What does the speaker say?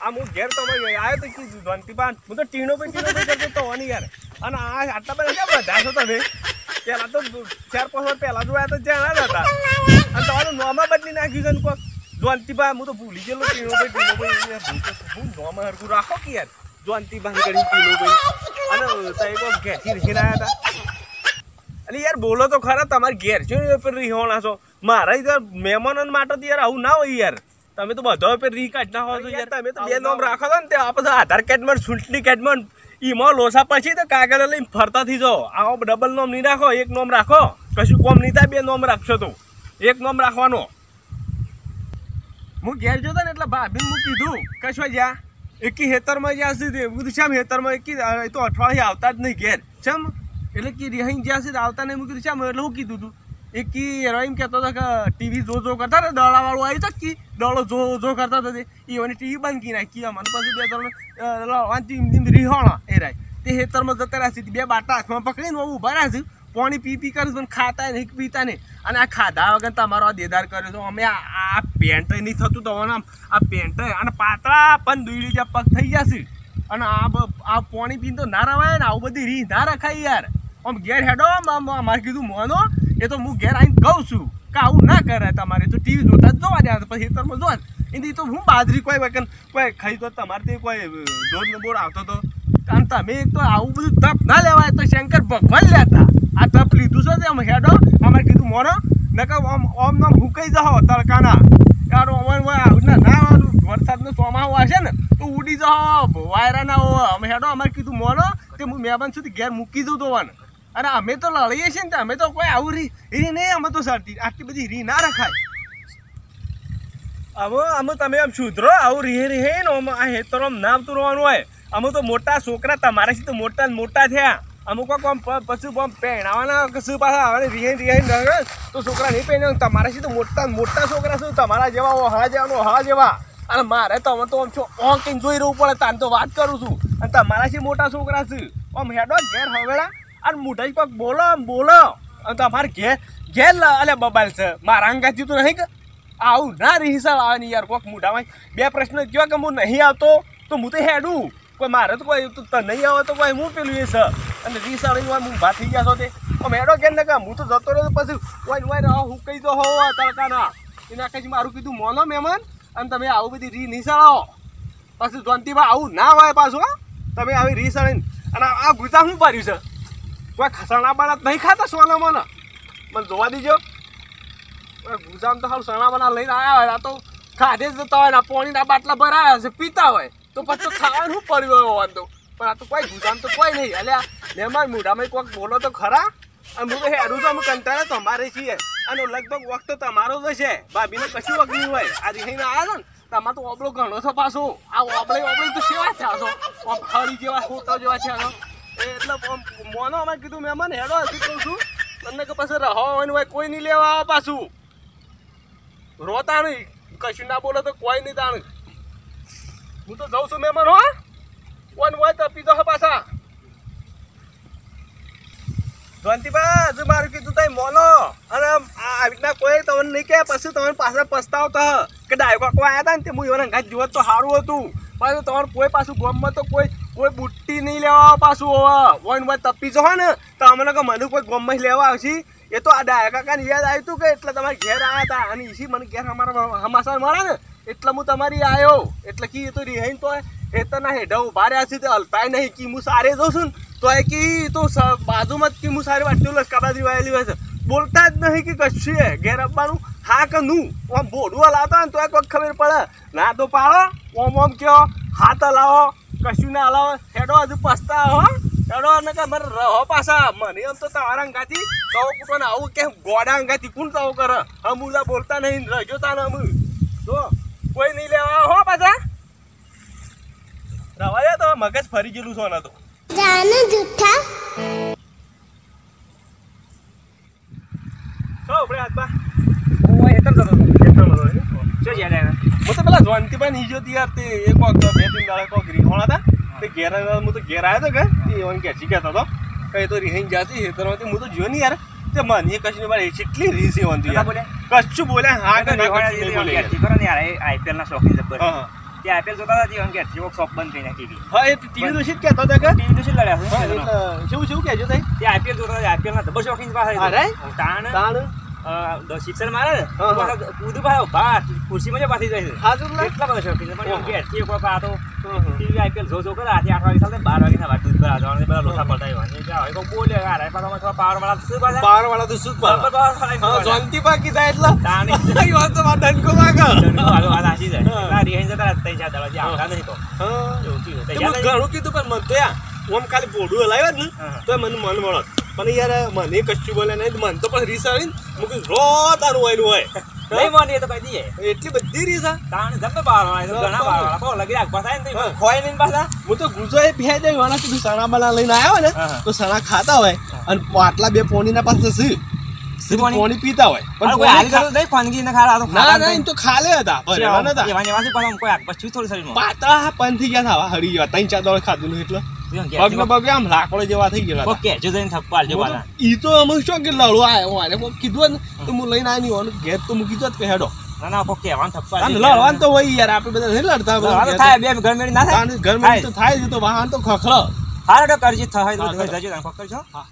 આ હું ઘેર તમે આવ્યો તો કીધું? ધોનતીપાન હું તો ટીણો પણ ટીણો પે કરતો તો હોની યાર. અને આ આટલા બધા ક્યાં બધા છો તમે? પહેલાં તો ચાર પાંચ વર્ષ પહેલાં જોયા તો ના હતા અને તમારું નોમાં બદલી નાખ્યું છે ને કોક. ધોનતીપા હું તો ભૂલી ગયેલો ટીણો ભાઈ ટીણો પે યાર, હું નોમાં હરકું રાખો કે યાર? ધોનતીપાન કરી ટીણો પે અને સાહેબ ઘેરથી રહીને આવ્યા હતા. અરે યાર, બોલો તો ખરા, તમારે ઘેર છો ને પર રીહોણા છો? મારા મહેમાનો માટે તો યાર આવું ના હોય યાર. તમે તો બધો પર રી છો યાર તમે તો બે નામ રાખો છો ને તે આપણે આધાર કાર્ડમાં ચૂંટણી કાર્ડમાં ઈમાં લોસા પછી તો કાગળ લઈને ફરતા થઈ જાઓ. આવો ડબલ નોમ નહીં રાખો એક નોમ રાખો. કશું કોમ નહીં થાય બે નોમ રાખશો તો. એક નોમ રાખવાનો. હું ઘેર જોતો ને એટલે ભાભી હું કીધું કશું જ્યાં? એકી હેતરમાં જ્યાં સુધી કીધું શામ હેતરમાં એકી તો અઠવાડિયે આવતા જ નહીં ઘેર. ચમ? એટલે કે રિહાઈ જ્યાં સુધી આવતા નહીં મૂકી કીધું શામ એટલે હું કીધું તું. એક કી એમ કહેતો હતો કે ટીવી જો જો કરતા ને દડાવાળું આવી તો કી દડો જો જો કરતા હતા તે ટીવી બંધ કી નાખી અમને પછી બે ત્રણ વાંચી રીહોણા એ રાય તે હેતરમાં જતા રહ્યા છે બે બાટા હાથમાં પકડીને ઊભા રહ્યા છે પાણી પી પી કરે પણ ખાતા નહીં પીતા નહીં અને આ ખાધા વગર તમારો આ દેદાર કર્યો છે અમે આ પેન્ટ નહીં થતું તો આમ આ પેન્ટ અને પાતળા પણ દુઈડી જ્યાં પગ થઈ જશે અને આ આ પાણી પીને તો ના રવાય ને આવું બધી રી ના રખાય યાર આમ ઘેર હેડો મારે કીધું મોનો એ તો હું ઘેર આવીને કહું છું કે આવું ના કરે તમારે. તો ટીવી જોતા જોવા દે પછી હેતરમાં જોવા એની તો હું બાજરી કોઈ વખત કોઈ ખાઈ તો તમારે તે કોઈ દોડ ને બોર આવતો તો. કારણ તમે એક તો આવું બધું તપ ના લેવાય તો શંકર ભગવાન લેતા. આ તપ લીધું છે તે આમ હેડો. અમારે કીધું મોનો, નકર ઓમ ઓમ નામ હુકાઈ જાઓ તડકાના. યાર અમારે ના ના. વરસાદનો ચોમાસું આવશે ને, તો ઉડી જાઓ, વાયરા ના હોય. અમે હેડો, અમારે કીધું મોનો, તે હું મહેમાન સુધી ઘેર મૂકી દઉં તો વન અને અમે તો લડીએ છીએ ને અમે તો કોઈ આવું રી રી નહીં, અમે તો સરતી આટલી બધી રી ના રખાય. હવે અમે તમે આમ સુધરો, આવું રીહે રીહે ને આ હેતરો આમ નામ રહેવાનું હોય. અમે તો મોટા છોકરા તમારાથી તો મોટા મોટા થયા. અમુક આમ પછી આમ પહેણાવાના કશું પાછા આવે રીહે રીહે તો છોકરા નહીં પહેણે તમારાથી તો મોટા મોટા છોકરા શું તમારા જેવા ઓહળા જેવાનું ઓહળા જેવા. અને મારે તો અમે તો આમ છો, ઓંકીને જોઈ રહેવું પડે, તાન તો વાત કરું છું. અને તમારાથી મોટા છોકરા છે. આમ હેડો ઘેર હવેળા. અને મોટા કોક બોલો બોલો. અને તમારે ઘેર ઘેર લ- અલ્યા બબાલ છે. મારા અંગાથી તો નહીં કે? આવું ના રીસાળ આવે ને યાર, કોક મોઢામાં બે પ્રશ્ન કયો કે હું નહીં આવતો, તો હું તો હેડું. કોઈ મારે તો કોઈ તો નહીં આવે તો કોઈ હું પેલું એ છે. અને રીસાળ હું ઊભા થઈ ગયા છો તે. મેડો કેમ ને હું તો જતો રહ્યો પછી કોઈ રહો હું કહી દો હો, તડકાના. એના કઈ મારું કીધું મોનો મહેમાન. અને તમે આવું બધી રી નિશાળો. પછી જોનતીભાઈ આવું ના હોય પાછું તમે આવી રીસાળીને અને આ ગુજરાત શું પાર્યું છે? કોઈ ખસણા બાળા નહીં ખાતા સોના મને મને જોવા દીજો. ગુજામ તો હાલ સણા બના લઈને આવ્યા હોય. આ તો ખાધે જ જતા હોય આ પાણીના બાટલા ભરાયા છે, પીતા હોય. તો પછી તો ખાવાનું શું પડ્યું હોય વાંધો પણ આ તો કોઈ ગુજામ તો કોઈ નહીં. અલ્યા મહેમાન મોઢામાં કોઈક બોલો તો ખરા? અને હું તો હેડું તો અમે કંટાળે તો અમારે છીએ. અને લગભગ વખત તમારો જ છે ભાભીને કશું વખત હોય. આ રીહીને આવ્યા છે ને, તમારે તો ઓબળો ઘણો છો પાછો. આ ઓબળે ઓબળે તો સેવા છો આમ ખરી જેવા હોતા જેવા થયા છો એટલે મોનો અમારે કીધું મહેમાન હેડો, હજી કહું છું. તમને કે પછી રહો હોય, કોઈ નહીં લેવા પાછું. રોતા નહીં કશું ના તો કોઈ નહીં તાણ. હું તો જઉં છું મહેમાન, હો. કોણ હોય તો પાછા. જયંતિભાઈ હજુ કીધું તઈ મોનો. અને આવી રીતના કોઈ તમને નહીં કે પછી તમને પાછળ પસ્તાવતા કે ડાયકો કોઈ આવ્યા હતા ને તે હું એવા અંગાત જોત તો સારું હતું. પાછું તમારું કોઈ પાછું ગમમાં તો કોઈ કોઈ બુટ્ટી નહીં લેવા પાછું હવે. વન વન તપી જો ને, તો અમને કે મને કોઈ ગમમાં લેવા આવશે. એ તો આ ડાયા કાકાને યાદ આવ્યું હતું કે એટલે તમારે ઘેર આવ્યા હતા અને ઈસી મને ઘેર અમારા હમાસા મળે ને, એટલે હું તમારી આવ્યો એટલે કી, એ તો રિહાઈને તો એ તો ના હેઠા ઊભા રહ્યા છે, તે હલતાય નહીં. કી, હું સારે જોઉં છું ને તો એ કી તો બાજુમાં જ કી, હું સારી વાટતું લસકાબાજી વાયેલી હોય છે. બોલતા જ નહીં કે કશું ઘેર આપવાનું હા કે નું. આમ બોડું હલાવતા ને તો એ કોઈ ખબર પડે. ના તો પાડો. ઓમ ઓમ કયો. હાથ હલાવો. કશું ના હલાવો. હેડો હજુ પસ્તા હો. હેડો ને કે મારે રહો પાછા. મને એમ તો તમારા અંગાથી તો કુટો આવું કે ગોડા અંગાથી કોણ તો કરે? અમુલા બોલતા નહીં રજોતા ને અમુ જો, કોઈ નહીં લેવા હો પાછા. રવાયા તો મગજ ફરી ગયેલું છો ને તો. જાનું જૂઠા છો આપણે હાથમાં હું હેતર જતો હતો. ખેતરમાં રહો ને. શું યાદ આવ્યા? તો પેલા જોનતીભાઈ નીચો હતી યાર તે એક કોક બે ત્રણ દાડા કોક રીહોણા હતા તે ઘેર હું તો ઘેર આવ્યો હતો કે તે એવન ઘેરથી કહેતો હતો કઈ તો રીહીને જાતી ખેતરમાંથી હું તો જોયો નહીં યાર તે મને કશું મારે કેટલી રીસ નતા યાર કશું બોલ્યા હા કે ના રિહોણા બોલે યાર. કરો ને શોખીન જબ્બર. હા તે IPL જોતા હતા તે અંગે જેવો શોપ બંધ થઈ નાખી હતી. હા એ ટીવી નું શીટ કહેતો હતા કે નું શું લડ્યા? જેવું એટલે શું કહેજો તે IPL જોતા હતા, IPL ના જબર શોખીન પાસે અરે? તાણ તાણ સિક્સર મારે કૂદું પાછા ઊભા, ખુરશીમાં જ પાછી જાય છે હાજર એટલા બધા શોખીન. પણ ઘેરથી એક વખત આ તો હં, હં. TV IPL જો જો કરે, આજે આઠ વાગે ચાલે, બાર વાગે ના દૂધ જ જવાનું. બધા જવાનું. એટલે હવે કોઈ બોલે, આ રાય પાછા થોડા પાવર વાળા શું પાછા? પાવર વાળા તો શું જ પાડે? જોનતી બાકી થાય એટલા તાણે. વાત તો વાત ડંકો વાગે. જણકો હાલો હાલ આસી જાય. ના રિહાઈ જતા ત્રણ ચાર આવતા નહીં તો. હા. એવું. તૈયાર ઘણું કીધું પણ મને તો ઓમ ખાલી બોડું હલાવ્યા ને તો મને મન મળત પણ યાર મને કશું બોલે નહીં મને તો પણ રીસ આવીને ને હું રો તારું આવેલું હોય નહીં માની તો કહી દઈએ. એટલી બધી રીસા તાણ જમે power ઘણા power વાળા. બહુ લગી રાખ, પાછા ને તો ખોય નહીં પાછા. હું તો ગુજો એ ભેજ દઈ વાળા કીધું સણા બના લઈને આવ્યો ને. તો સણા ખાતા હોય અને પાટલા બે પોણીના પાસે પોણી? પોણી પીતા હોય પણ કોઈ પોણી હારી નહીં, ખાનગી ને ખાડા, તો ના ના એમ તો ખાલે હતા એવા એવા પાછા કોઈ આગ પછી થોડી શરીરમાં. ગયા હવે હરી ગયા ત્રણ ચાર દોડ ખાધું એટલે ઘેરથી પગ પગ આમ લાકડો જેવા થઈ ગયેલા કોક કહેજો જઈને થપ્પો આલજો. પાછા. ઈ તો અમે શું કે લડવા આવ્યો હોય ને કોક કીધું ને તો હું લઈને આવી નહીં ઘેર તો મૂકી દો કે હેડો ના ના કોક કહેવાનું થપ્પો. લડવાનું તો હોય યાર આપણે બધા નહીં લડતા ઘેર થાય, બે ગરમેડી ના તો. થાય? કે ઘરમાં તો થાય જ તો વાહન તો ખખડો હારું કરજી થાય તો હા. જજો કરજો હા